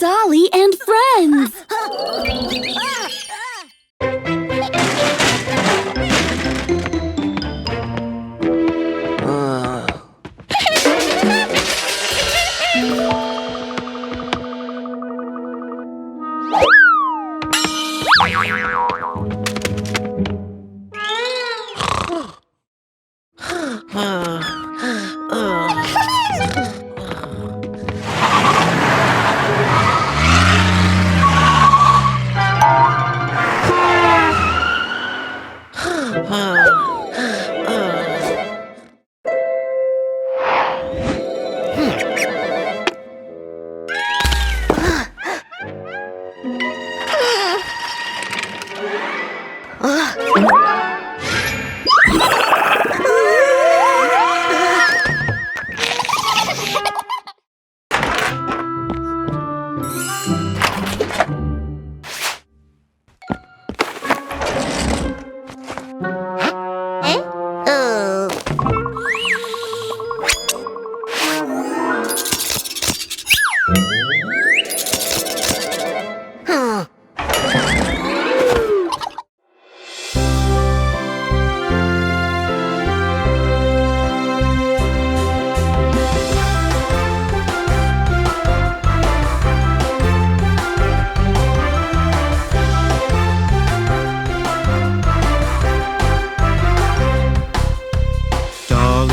Dolly and friends.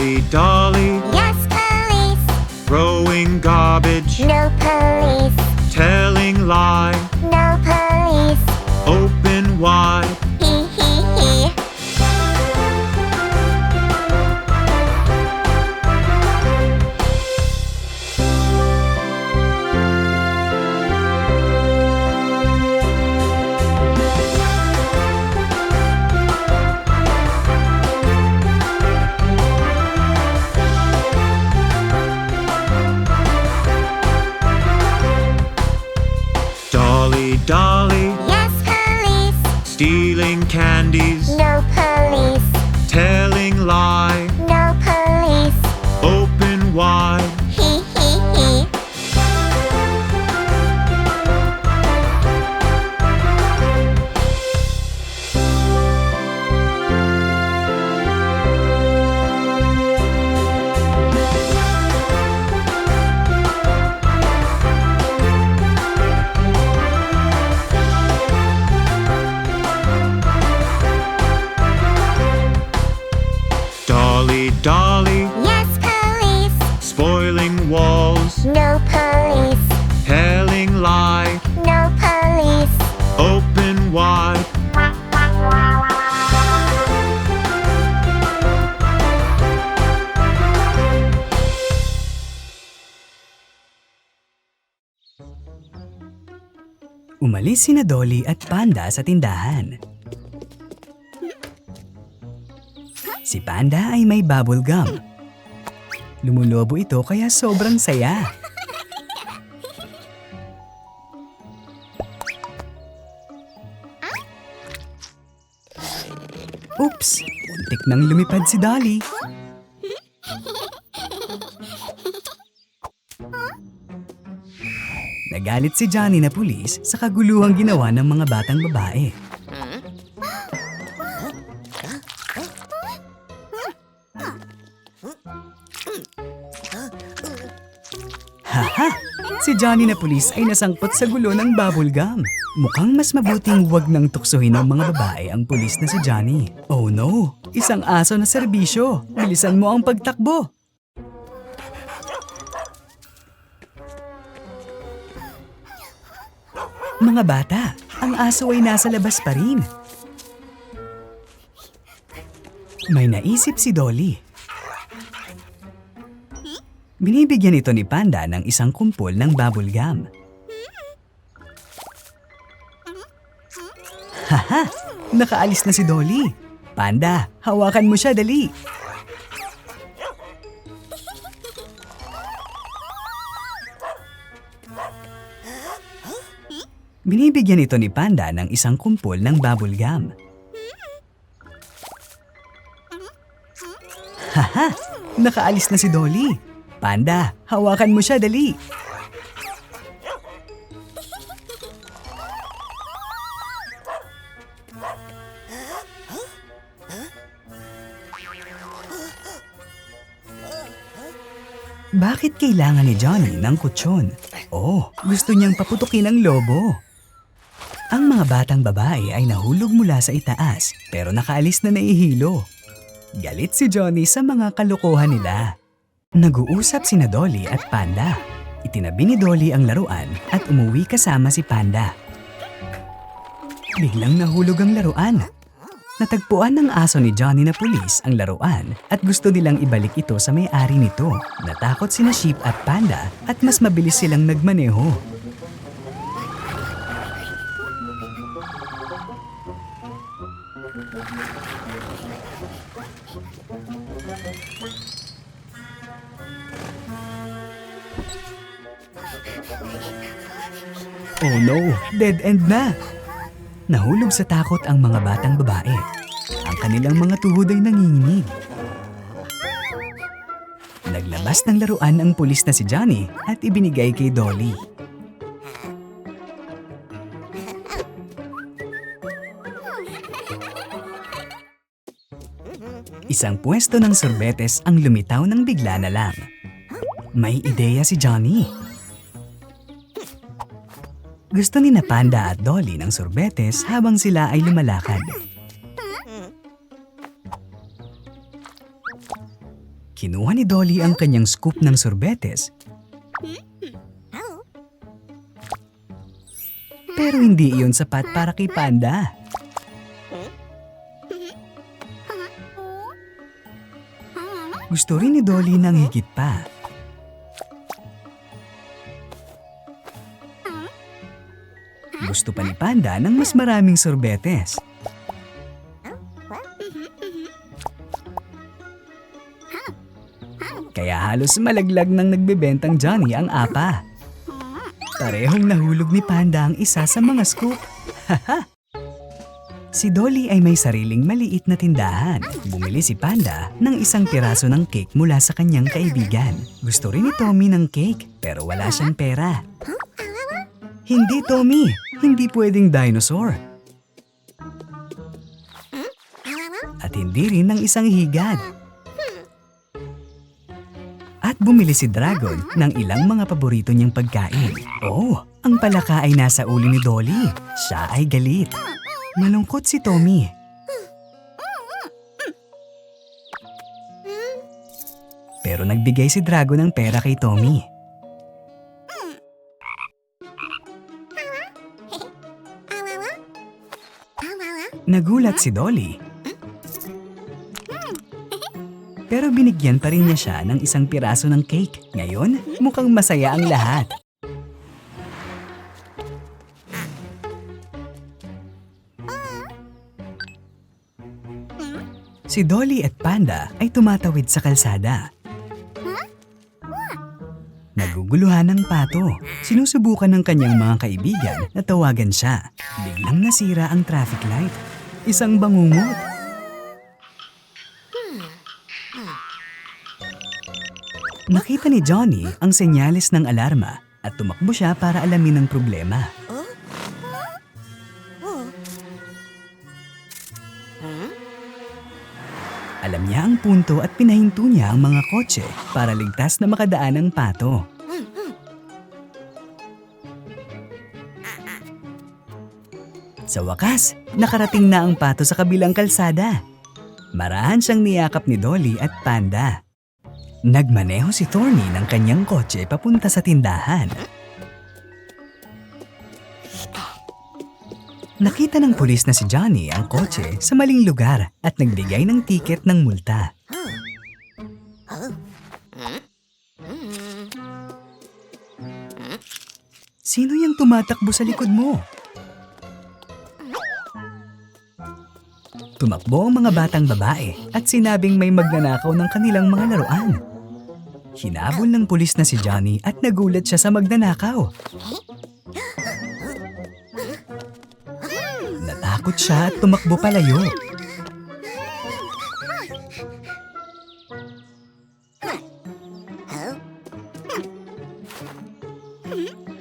Dolly, Dolly, Yes, police. throwing garbage, No police. telling lie, No police. open wide. Sina Dolly at Panda sa tindahan. Si Panda ay may bubble gum. Lumulobo ito kaya sobrang saya. Oops! Muntik nang lumipad si Dolly. Nagalit si Johnny na pulis sa kaguluhang ginawa ng mga batang babae. Haha! Si Johnny na pulis ay nasangkot sa gulo ng bubble gum. Mukhang mas mabuting wag nang tuksohin ng mga babae ang pulis na si Johnny. Oh no! Isang aso na serbisyo! Bilisan mo ang pagtakbo! Mga bata, ang aso ay nasa labas pa rin. May naisip si Dolly. Binibigyan ito ni Panda ng isang kumpol ng bubble gum. Haha! Nakaalis na si Dolly. Panda, hawakan mo siya dali. Binibigyan ito ni Panda ng isang kumpol ng bubble gum. Haha! Nakaalis na si Dolly! Panda, hawakan mo siya, dali! Bakit kailangan ni Johnny ng kutsyon? Oh, gusto niyang paputukin ang lobo. Ang mga batang babae ay nahulog mula sa itaas pero nakaalis na naihilo. Galit si Johnny sa mga kalokohan nila. Nag-uusap sina Dolly at Panda. Itinabi ni Dolly ang laruan at umuwi kasama si Panda. Biglang nahulog ang laruan. Natagpuan ng aso ni Johnny na pulis ang laruan at gusto nilang ibalik ito sa may-ari nito. Natakot sina Sheep at Panda at mas mabilis silang nagmaneho. Oh no, dead end na! Nahulog sa takot ang mga batang babae. Ang kanilang mga tuhod ay nanginginig. Naglabas ng laruan ang pulis na si Johnny at ibinigay kay Dolly. Isang pwesto ng sorbetes ang lumitaw ng bigla na lang. May ideya si Johnny. Gusto ni na Panda at Dolly ng sorbetes habang sila ay lumalakad. Kinuha ni Dolly ang kanyang scoop ng sorbetes pero hindi iyon sapat para kay Panda. Gusto rin ni Dolly ng higit pa. Gusto pa ni Panda ng mas maraming sorbetes. Kaya halos malaglag ng nagbebentang Johnny ang apa. Parehong nahulog ni Panda ang isa sa mga scoop. si Dolly ay may sariling maliit na tindahan. Bumili si Panda ng isang piraso ng cake mula sa kanyang kaibigan. Gusto rin ni Tommy ng cake pero wala siyang pera. Hindi, Tommy. Hindi pwedeng dinosaur. At hindi rin ng isang higad. At bumili si Dragon ng ilang mga paborito niyang pagkain. Oh, ang palaka ay nasa uli ni Dolly. Siya ay galit. Malungkot si Tommy. Pero nagbigay si Dragon ng pera kay Tommy. Nagulat si Dolly. Pero binigyan pa rin niya siya ng isang piraso ng cake. Ngayon, mukhang masaya ang lahat. Si Dolly at Panda ay tumatawid sa kalsada. Naguguluhan ng pato. Sinusubukan ng kanyang mga kaibigan na tawagan siya. Biglang nasira ang traffic light. Isang bangungot. Nakita ni Johnny ang senyales ng alarma at tumakbo siya para alamin ang problema. Punto at pinahinto niya ang mga kotse para ligtas na makadaan ang pato. Sa wakas, nakarating na ang pato sa kabilang kalsada. Marahan siyang niyakap ni Dolly at Panda. Nagmaneho si Thorny ng kanyang kotse papunta sa tindahan. Nakita ng pulis na si Johnny ang kotse sa maling lugar at nagbigay ng tiket ng multa. Sino yung tumatakbo sa likod mo? Tumakbo ang mga batang babae at sinabing may magnanakaw ng kanilang mga laruan. Hinabol ng pulis na si Johnny at nagulat siya sa magnanakaw. Natakot siya at tumakbo palayo.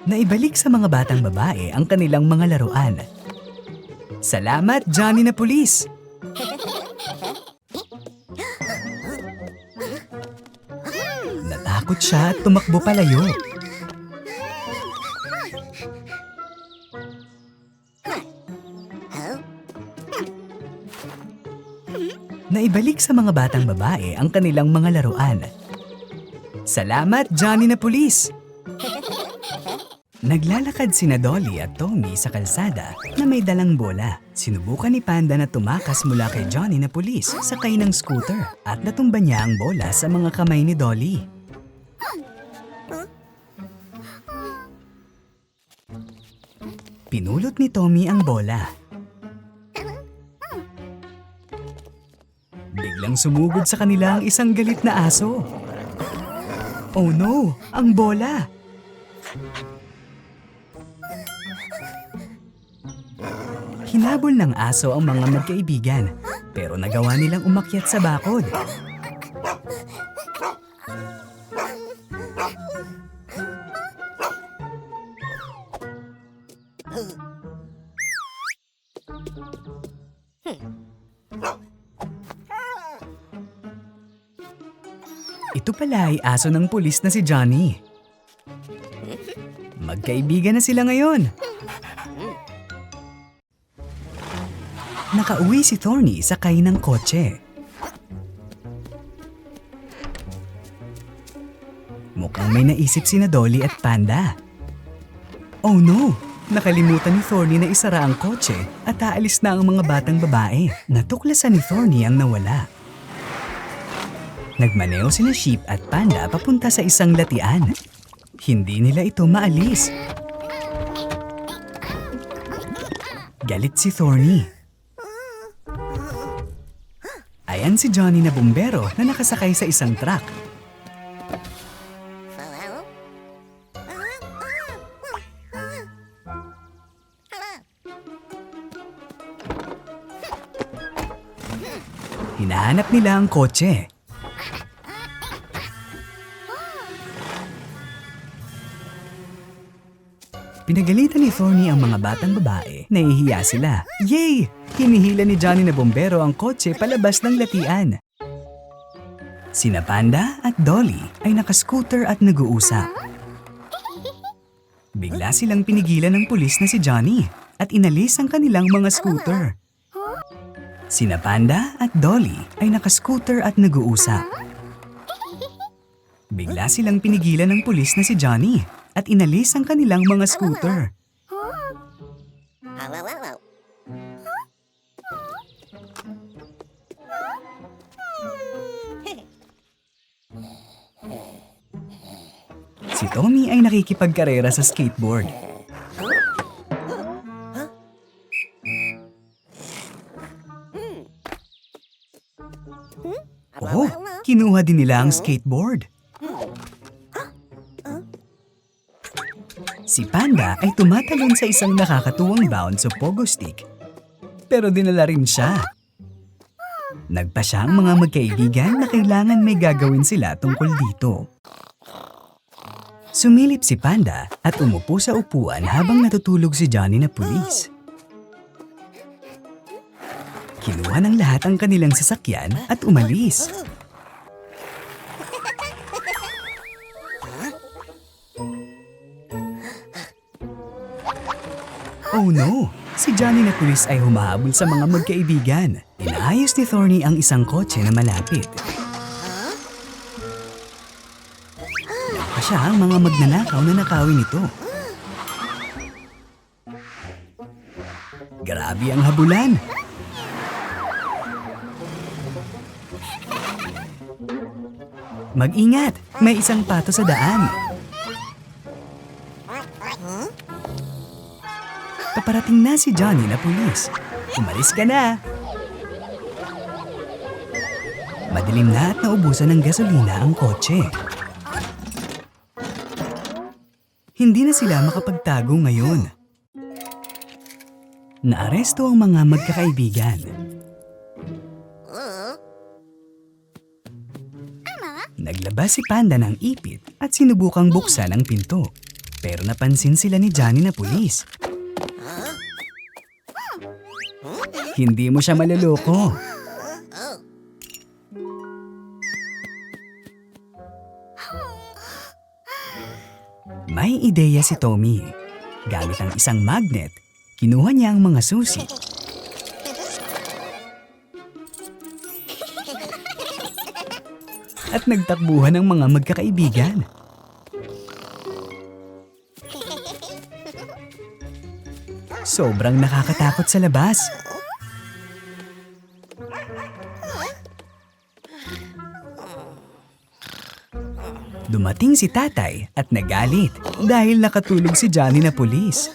Naibalik sa mga batang babae ang kanilang mga laruan. Salamat, Johnny na pulis! Natakot siya at tumakbo palayo. Naibalik sa mga batang babae ang kanilang mga laruan. Salamat, Johnny na pulis! Naglalakad sina Dolly at Tommy sa kalsada na may dalang bola. Sinubukan ni Panda na tumakas mula kay Johnny na pulis sakay ng scooter at natumba niya ang bola sa mga kamay ni Dolly. Pinulot ni Tommy ang bola. Biglang sumugod sa kanila ang isang galit na aso. Oh no! Ang bola! Hinabol ng aso ang mga magkaibigan, pero nagawa nilang umakyat sa bakod. Pala ay aso ng pulis na si Johnny. Magkaibigan na sila ngayon. Nakauwi si Thorny sakay ng kotse. Mukhang may naisip si na Dolly at Panda. Oh no! Nakalimutan ni Thorny na isara ang kotse at aalis na ang mga batang babae. Natuklasan ni Thorny ang nawala. Nagmaneo sina Sheep at Panda papunta sa isang latian. Hindi nila ito maalis. Galit si Thorny. Ayan si Johnny na bumbero na nakasakay sa isang truck. Hinahanap nila ang kotse. Pinagalitan ni Thorny ang mga batang babae. Nahihiya sila. Yay! Hinihila ni Johnny na bombero ang kotse palabas ng latian. Sina Panda at Dolly ay nakascooter at nag-uusap. Bigla silang pinigilan ng pulis na si Johnny at inalis ang kanilang mga scooter. Sina Panda at Dolly ay nakascooter at nag-uusap. Bigla silang pinigilan ng pulis na si Johnny at inalis ang kanilang mga scooter. Si Tommy ay nakikipagkarera sa skateboard. Oh, kinuha din nila ang skateboard. Si Panda ay tumatalon sa isang nakakatuwang bounce o pogo stick. Pero dinala rin siya. Nagpa siya ang mga magkaibigan na kailangan may gagawin sila tungkol dito. Sumilip si Panda at umupo sa upuan habang natutulog si Johnny na pulis. Kinuha ng lahat ang kanilang sasakyan at umalis. Oh no! Si Johnny na pulis ay humahabol sa mga magkaibigan. Inaayos ni Thorny ang isang kotse na malapit. Pa siya ang mga magnanakaw na nakawin ito. Grabe ang habulan. Mag-ingat! May isang pato sa daan. Paparating na si Johnny na pulis. Umalis ka na! Madilim na at naubusan ng gasolina ang kotse. Hindi na sila makapagtago ngayon. Naaresto ang mga magkakaibigan. Naglabas si Panda ng ipit at sinubukang buksan ang pinto. Pero napansin sila ni Johnny na pulis. Hindi mo siya maluloko. May ideya si Tommy. Gamit ang isang magnet, kinuha niya ang mga susi. At nagtakbuhan ng mga magkakaibigan. Sobrang nakakatakot sa labas. Dumating si tatay at nagalit dahil nakatulog si Johnny na pulis.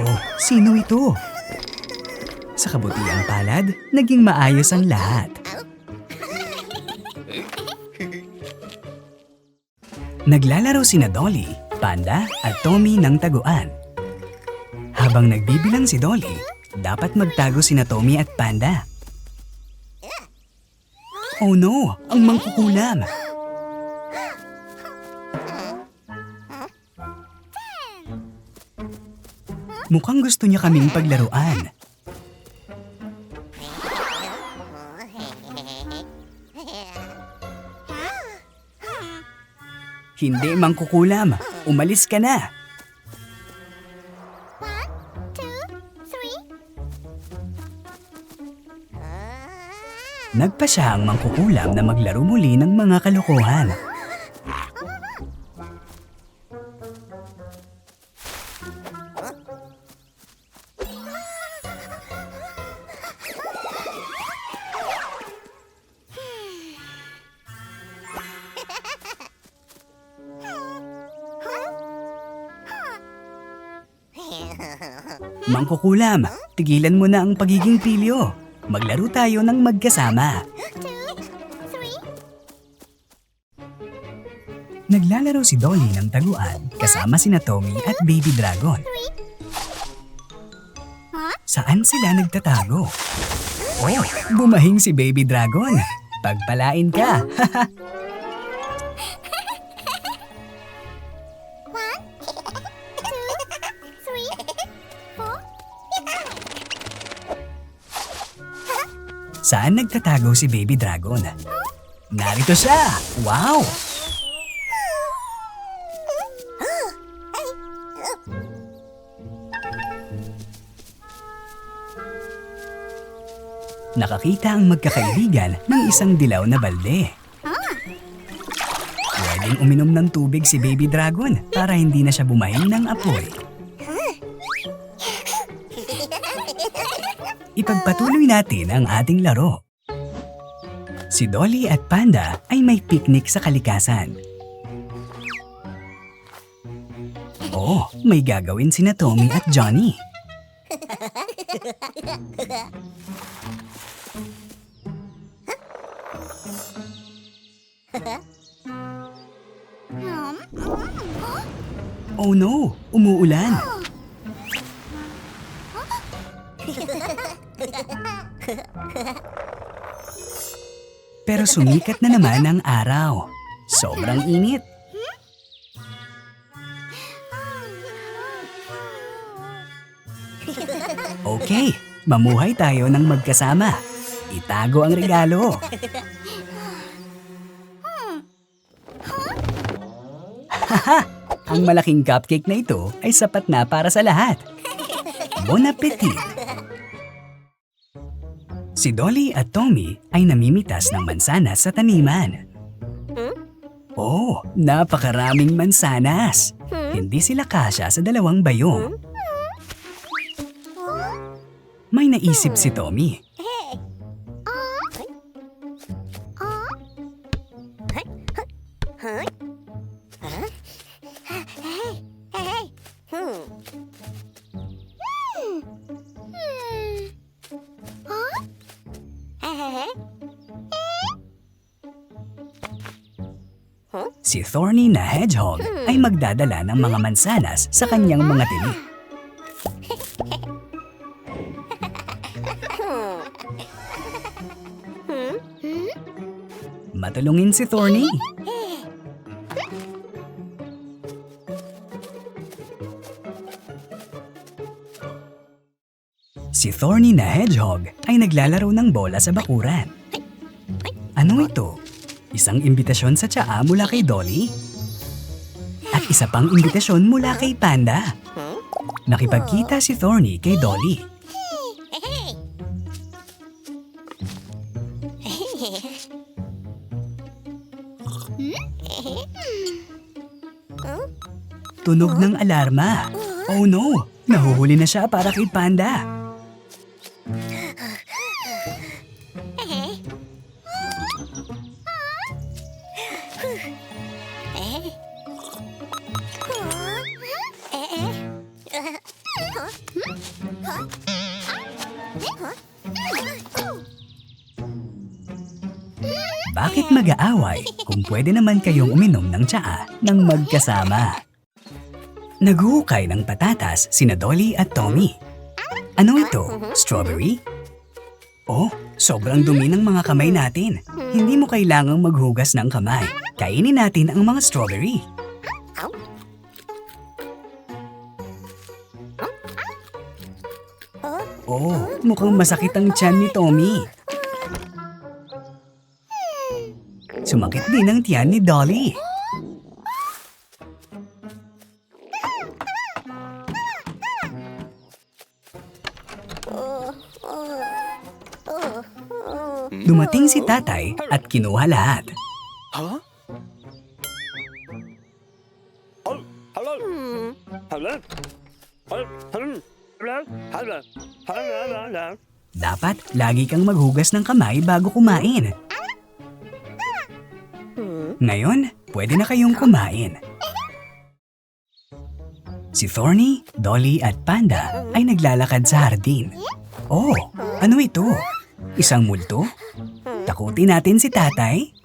Oh, sino ito? Sa kabutiang palad, naging maayos ang lahat. Naglalaro sina Dolly, Panda at Tommy ng taguan. Habang nagbibilang si Dolly, dapat magtago sina Tommy at Panda. Oh no! Ang mangkukulam! Mukhang gusto niya kaming paglaruan. Hindi mangkukulam. Umalis ka na. Nagpa siya ang mangkukulam na maglaro muli ng mga kalokohan. Mangkukulam, tigilan mo na ang pagiging pilyo. Maglaro tayo ng magkasama. Naglalaro si Dolly ng taguan kasama sina Tommy at Baby Dragon. Saan sila nagtatago? Oh, bumahing si Baby Dragon. Pagpalain ka. Saan nagtatago si Baby Dragon? Narito siya! Wow! Nakakita ang magkakaibigan ng isang dilaw na balde. Pwedeng uminom ng tubig si Baby Dragon para hindi na siya bumahing ng apoy. Ipagpatuloy natin ang ating laro. Si Dolly at Panda ay may picnic sa kalikasan. Oo, may gagawin sina Tommy at Johnny. Oh no, umuulan. Pero sumikat na naman ang araw. Sobrang init. Okay, mamuhay tayo ng magkasama. Itago ang regalo. Haha! Ang malaking cupcake na ito ay sapat na para sa lahat. Bon appetit! Si Dolly at Tommy ay namimitas ng mansanas sa taniman. Oh, napakaraming mansanas. Hindi sila kasya sa dalawang bayong. May naisip si Tommy. Thorny na hedgehog ay magdadala ng mga mansanas sa kanyang mga tili. Matulungin si Thorny. Si Thorny na hedgehog ay naglalaro ng bola sa bakuran. Ano ito? Isang imbitasyon sa tsaa mula kay Dolly? At isa pang imbitasyon mula kay Panda. Nakipagkita si Thorny kay Dolly. Tunog ng alarma. Oh no! Nahuhuli na siya para kay Panda. Bakit mag-aaway kung pwede naman kayong uminom ng tsaa ng magkasama? Naghuhukay ng patatas sina Dolly at Tommy. Ano ito? Strawberry? Oh, sobrang dumi ng mga kamay natin. Hindi mo kailangang maghugas ng kamay. Kainin natin ang mga strawberry. Oh, mukhang masakit ang tiyan ni Tommy. Sumakit din ang tiyan ni Dolly. Dumating si tatay at kinuha lahat. Hello? Dapat lagi kang maghugas ng kamay bago kumain. Ngayon, pwede na kayong kumain. Si Thorny, Dolly at Panda ay naglalakad sa hardin. Oh, ano ito? Isang multo? Takutin natin si tatay?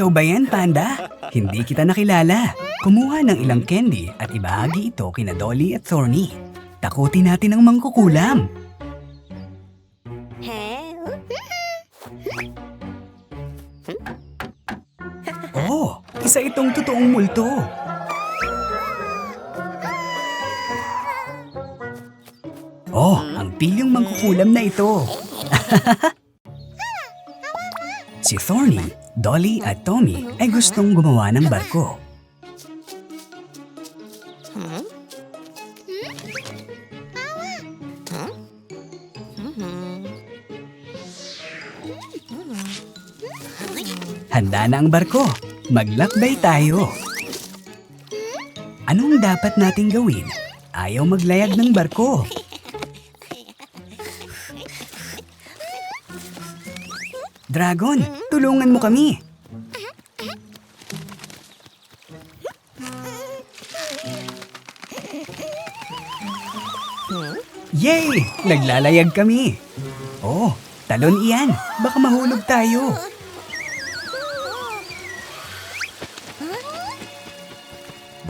Ikaw ba yan, Panda? Hindi kita nakilala. Kumuha ng ilang candy at ibahagi ito kina Dolly at Thorny. Takutin natin ang mangkukulam. Oh, isa itong totoong multo. Oh, ang pilyong mangkukulam na ito. si Thorny, Dolly at Tommy ay gustong gumawa ng barko. Handa na ang barko. Maglakbay tayo. Anong dapat nating gawin? Ayaw maglayag ng barko. Dragon, tulungan mo kami. Yay! Naglalayag kami. Oh, talon iyan. Baka mahulog tayo.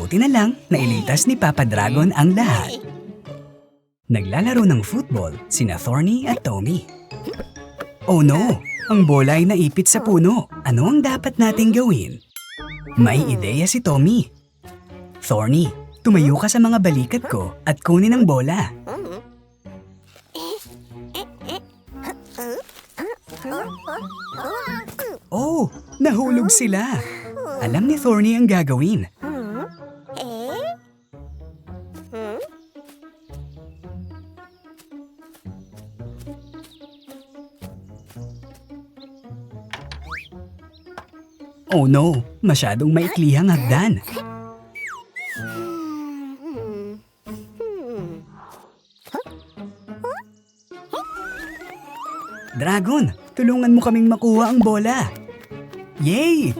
Buti na lang, nailigtas ni Papa Dragon ang lahat. Naglalaro ng football sina Thorny at Tommy. Oh no! Ang bola ay naipit sa puno. Ano ang dapat nating gawin? May ideya si Tommy. Thorny, tumayo ka sa mga balikat ko at kunin ang bola. Oh, nahulog sila. Alam ni Thorny ang gagawin. Oh no, masyadong maikli ang hagdan. Dragon, tulungan mo kaming makuha ang bola. Yay!